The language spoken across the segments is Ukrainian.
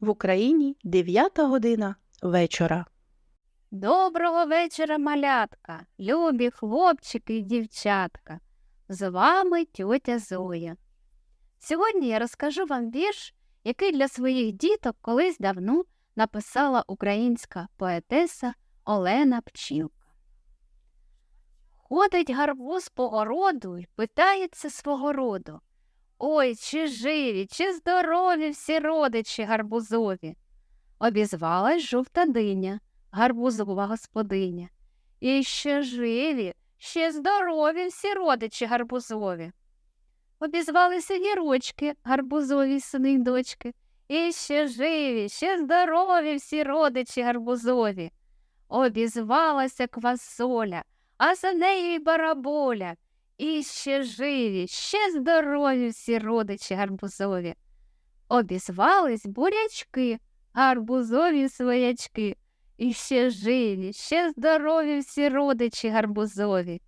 В Україні 9 година вечора. Доброго вечора, малятка, любі хлопчики і дівчатка. З вами тьотя Зоя. Сьогодні я розкажу вам вірш, який для своїх діток колись давно написала українська поетеса Олена Пчілка. Ходить гарбуз по городу й питається свого роду. Ой, чи живі, чи здорові всі родичі гарбузові. Обізвалась жовта диня гарбузова господиня. І ще живі, ще здорові всі родичі гарбузові. Обізвалися гірочки, гарбузові сини й дочки. І ще живі, ще здорові всі родичі гарбузові. Обізвалася квасоля, а за нею й бараболя. І ще живі, ще здорові всі родичі гарбузові. Обізвались бурячки, гарбузові своячки. І ще живі, ще здорові всі родичі гарбузові.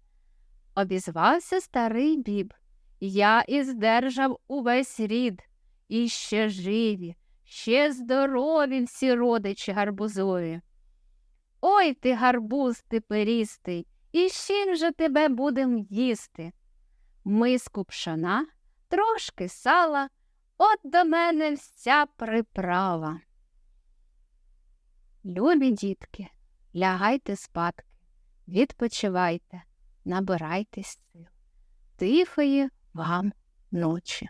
Обізвався старий біб. Я іздержав увесь рід. І ще живі, ще здорові всі родичі гарбузові. Ой ти, гарбуз ти перістий, і з чим же тебе будем їсти? Миску пшона, трошки сала, от до мене вся приправа. Любі дітки, лягайте спадки, відпочивайте, набирайтесь сил. Тихої вам ночі.